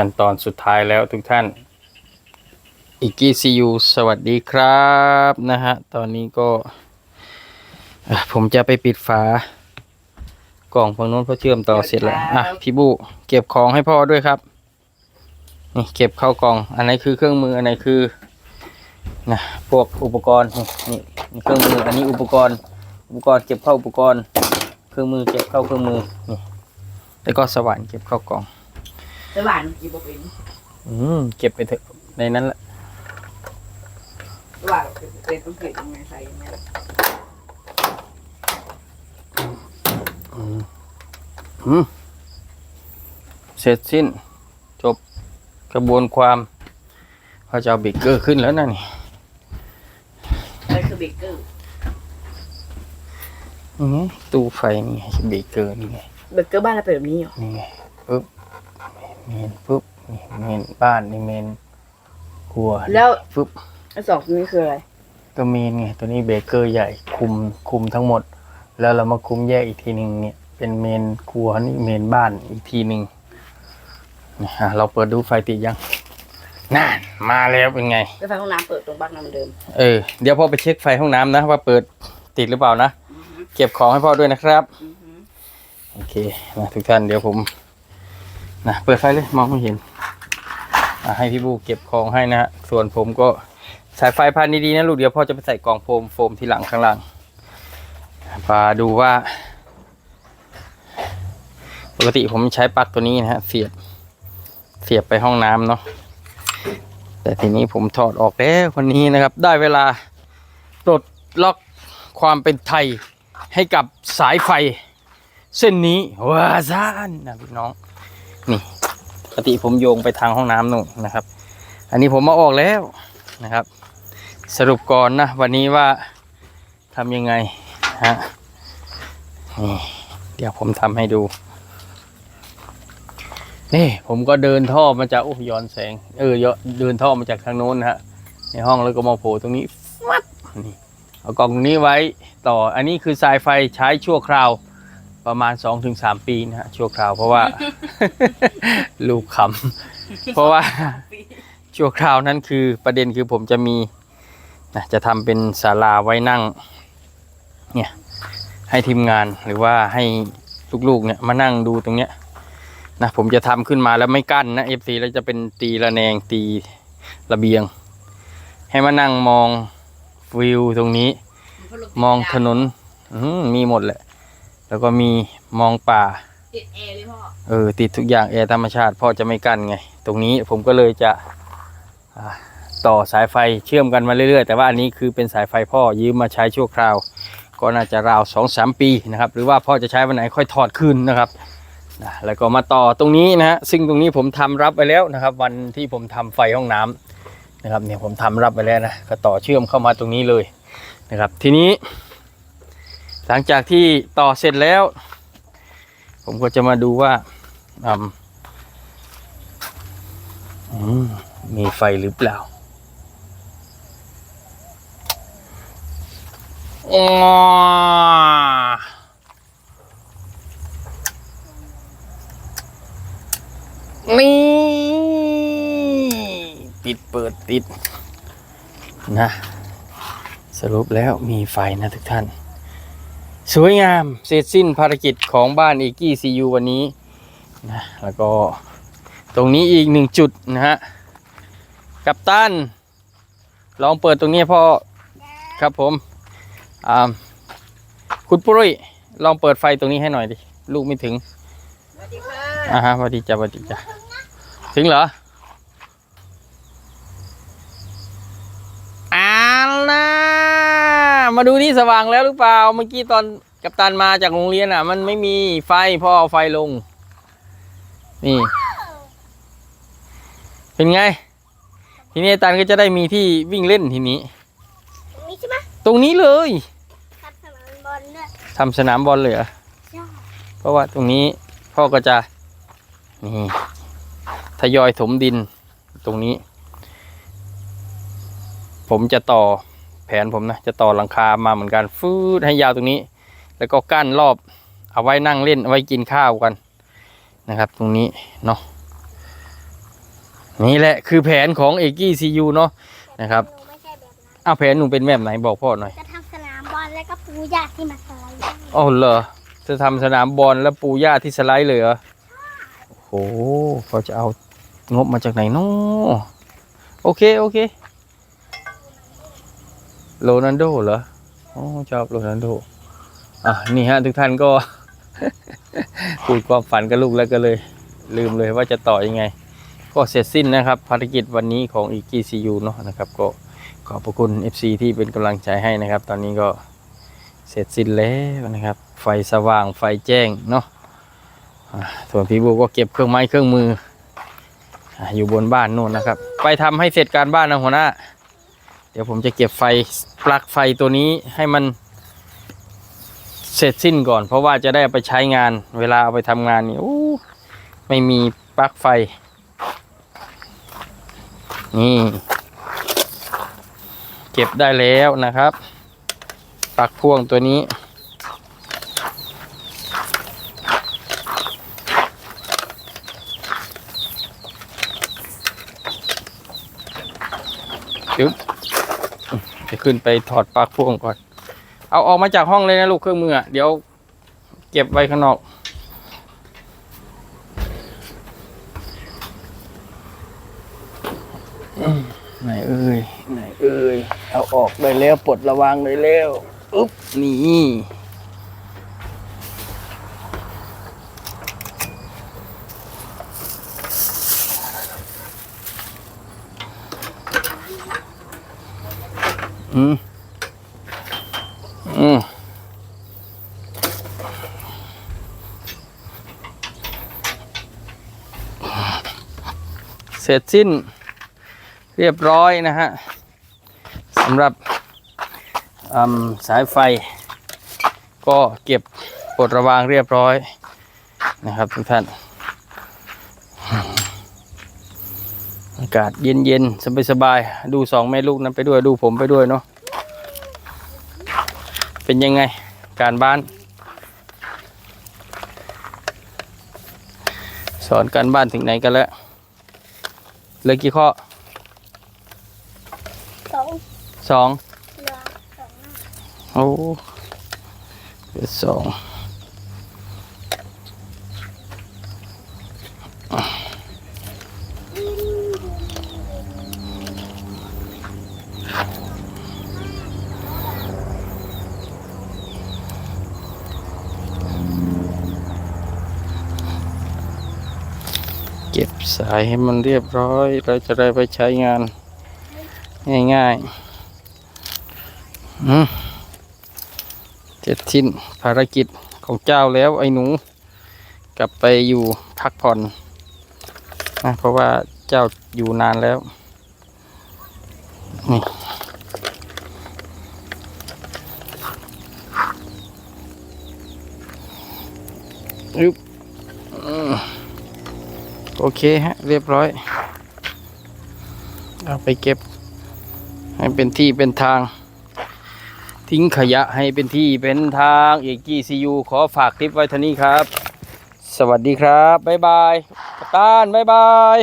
ขั้นตอนสุดท้ายแล้วทุกท่านอีกกี้ซียูสวัสดีครับนะฮะ ตอนนี้ก็เอ่อผมจะไปปิดฝากล่องฝั่งนู้นเพราะเชื่อมต่อเสร็จแล้วอะพี่บูเก็บของให้พ่อด้วยครับนี่เก็บเข้ากล่อง อันไหนคือเครื่องมืออันไหนคือนะพวกอุปกรณ์นี่นี่เครื่องมืออันนี้อุปกรณ์ อุปกรณ์เก็บเข้าอุปกรณ์ เครื่องมือเก็บเข้าเครื่องมือนี่แล้วก็สว่านเก็บเข้ากล่อง สว่านกี่บ่เป็นอืมเก็บไปเถอะในนั้นแหละสว่านเป็นต้องเกิดยังไงใส่ยังไงอืมเสร็จสิ้น จบกระบวนความพระเจ้าเบรกเกอร์ขึ้นแล้วนะนี่อะไรคือเบเกอร์นี่ไงตู้ไฟนี่ไงเบรกเกอร์นี่ไงเบเกอร์บ้านเราเป็นแบบนี้เหรอนี่ไงปุ๊บ เมนปุ๊บนี่เมนบ้านนี่เมนครัวแล้วปุ๊บอันสองตัวนี้คืออะไรก็เมนไงตัวนี้เบรกเกอร์ใหญ่คุมคุมทั้งหมด แล้วเรามาคุมแยกอีกทีหนึ่งเนี่ย เป็นเมนครัวนี่เมนบ้านอีกทีหนึ่งนี่ฮะเราเปิดดูไฟติดยังนั่นมาแล้วเป็นไงก็ไฟห้องน้ำเปิดตรงบ้านน้ำเดิมเออเดี๋ยวพ่อไปเช็คไฟห้องน้ำนะว่าเปิดติดหรือเปล่านะอือฮึเก็บของให้พ่อด้วยนะครับอือฮึโอเคนะทุกท่านเดี๋ยวผม นะเปิดไฟเลยมองไม่เห็นให้พี่บูเก็บของให้นะฮะส่วนผมก็สายไฟพันดีๆนะลูกเดี๋ยวพ่อจะไปใส่กล่องโฟมโฟมที่หลังข้างล่างมาดูว่า ปกติผมใช้ปลั๊กตัวนี้นะฮะเสียบเสียบไปห้องน้ำเนาะแต่ทีนี้ผมถอดออกแล้ววันนี้นะครับ ได้เวลาปลดล็อกความเป็นไทยให้กับสายไฟ เส้นนี้ว้าซ่านนะพี่น้อง นี่ปกติผมโยงไปทางห้องน้ำนู่นนะครับ อันนี้ผมมาออกแล้วนะครับ สรุปก่อนนะวันนี้ว่าทำยังไงฮะนี่เดี๋ยวผมทำให้ดู นี่ผมก็เดินท่อมาจากโอ้ย้อนแสง เออเดินท่อมาจากทางโน้นนะฮะในห้องแล้วก็มาโผล่ตรงนี้ฟับนี่เอากล่องนี้ไว้ต่ออันนี้คือสายไฟใช้ชั่วคราว ประมาณ2-3ปีนะฮะชั่วคราวเพราะว่า ลูกขำเพราะว่า ชั่วคราวนั้นคือประเด็นคือผมจะมีนะจะทำเป็นศาลาไว้นั่ง เนี่ยให้ทีมงานหรือว่าให้ลูกๆเนี่ยมานั่งดูตรงเนี้ยนะผมจะทำขึ้นมาแล้วไม่กั้นนะ FC แล้วจะเป็นตีระแนงตีระเบียง ให้มานั่งมองวิวตรงนี้ มองถนนอืมมีหมดแหละ แล้วก็มีมองป่า ติดแอร์เลยพ่อ เออ ติดทุกอย่างแอร์ธรรมชาติพ่อจะไม่กั้นไง ตรงนี้ผมก็เลยจะอ่าต่อสายไฟเชื่อมกันมาเรื่อยๆ แต่ว่าอันนี้คือเป็นสายไฟพ่อยืมมาใช้ชั่วคราว ก็น่าจะราวสองสามปีนะครับ หรือว่าพ่อจะใช้วันไหนค่อยถอดคืนนะครับนะแล้วก็มาต่อตรงนี้นะฮะซึ่งตรงนี้ผมทำรับไปแล้วนะครับ วันที่ผมทำไฟห้องน้ำนะครับเนี่ยผมทำรับไปแล้วนะก็ต่อเชื่อมเข้ามาตรงนี้เลยนะครับ ทีนี้ หลังจากที่ต่อเสร็จแล้ว ผมก็จะมาดูว่าอืมมีไฟหรือเปล่าอ๋อนี่ปิดเปิดติดนะ สรุปแล้วมีไฟนะทุกท่าน สวยงามเสร็จสิ้นภารกิจของบ้านอีกี้ซียูวันนี้นะแล้วก็ตรงนี้อีกหนึ่งจุดนะฮะกัปตันลองเปิดตรงนี้พ่อครับผมอ่าคุณปุ้ยลองเปิดไฟตรงนี้ให้หน่อยดิลูกไม่ถึงสวัสดีค่ะอ่าฮะสวัสดีจ้าสวัสดีจ้าถึงเหรอเอ้าวนะ มาดูที่สว่างแล้วหรือเปล่า เมื่อกี้ตอนกัปตันมาจากโรงเรียนอะ มันไม่มีไฟพ่อเอาไฟลง นี่ เป็นไง ทีนี้ไอ้ตันก็จะได้มีที่วิ่งเล่นทีนี้ ตรงนี้ใช่ไหมตรงนี้เลยทับสนามบอลด้วยทำสนามบอลเลยเหรอใช่เพราะว่าตรงนี้พ่อก็จะ นี่ทยอยถมดินตรงนี้ ผมจะต่อ แผนผมนะจะต่อหลังคามาเหมือนกันฟืดให้ยาวตรงนี้ แล้วก็กั้นรอบเอาไว้นั่งเล่นเอาไว้กินข้าวกันนะครับ ตรงนี้เนาะนี่แหละคือแผนของเอกกี้ซียูเนาะนะครับหนูไม่ใช่แบบนั้นอ้าวแผนหนูเป็นแบบไหนบอกพ่อหน่อยจะทำสนามบอลแล้วก็ปูหญ้าที่มาสไลด์ได้อ๋อเหรอจะทำสนามบอลแล้วปูหญ้าที่สไลด์เลยเหรอโอ้โหเขาจะเอางบมาจากไหนเนาะโอเคโอเค โรนัลโดเหรอโอ้ชอบโรนัลโดอะนี่ฮะทุกท่านก็พูดความฝันกับลูกแล้วก็เลย ลืมเลยว่าจะต่อยังไง ก็เสร็จสิ้นนะครับ ภารกิจวันนี้ของอีกีซียูเนาะนะครับก็ขอบพระคุณ FC ที่เป็นกำลังใจให้นะครับ ตอนนี้ก็เสร็จสิ้นแล้วนะครับ ไฟสว่างไฟแจ้งเนาะส่วนพี่บูก็เก็บเครื่องไม้เครื่องมืออะอยู่บนบ้านนู่นนะครับ ไปทำให้เสร็จการบ้านนะหัวหน้า เดี๋ยวผมจะเก็บไฟปลั๊กไฟตัวนี้ให้มันเสร็จสิ้นก่อน เพราะว่าจะได้ไปใช้งาน เวลาเอาไปทำงานนี่อู้ไม่มีปลั๊กไฟ นี่ เก็บได้แล้วนะครับปลั๊กพ่วงตัวนี้จึ๊บ จะขึ้นไปถอดปลั๊กพ่วงก่อน เอาออกมาจากห้องเลยนะลูกเครื่องมือเดี๋ยวเก็บไว้ข้างนอก ไหนเอ้ยไหนเอ้ยเอาออกได้แล้วปลดระวังได้แล้วอุ๊บนี่ อืมอืมเสร็จสิ้นเรียบร้อยนะฮะสำหรับสายไฟ ก็เก็บปลดระวางเรียบร้อยนะครับทุกท่าน อากาศเย็นๆสบายๆดูสองแม่ลูกนั้นไปด้วยดูผมไปด้วยเนาะเป็นยังไงการบ้าน สอนการบ้านถึงไหนกันแล้วเหลือกี่ข้อสองสองเหลือสองหน้าโอ้เหลือสอง เก็บสายให้มันเรียบร้อย เราจะได้ไปใช้งาน ง่ายๆเสร็จสิ้นภารกิจของเจ้าแล้วไอ้หนู กลับไปอยู่พักผ่อนนะเพราะว่าเจ้าอยู่นานแล้วนี่อึ๊บ โอเคฮะ เรียบร้อย เอาไปเก็บ ให้เป็นที่เป็นทาง ทิ้งขยะให้เป็นที่เป็นทางเอกกี้ซียูขอฝากคลิปไว้เท่านี้ครับ สวัสดีครับ บ๊ายบายกัปตันบ๊ายบาย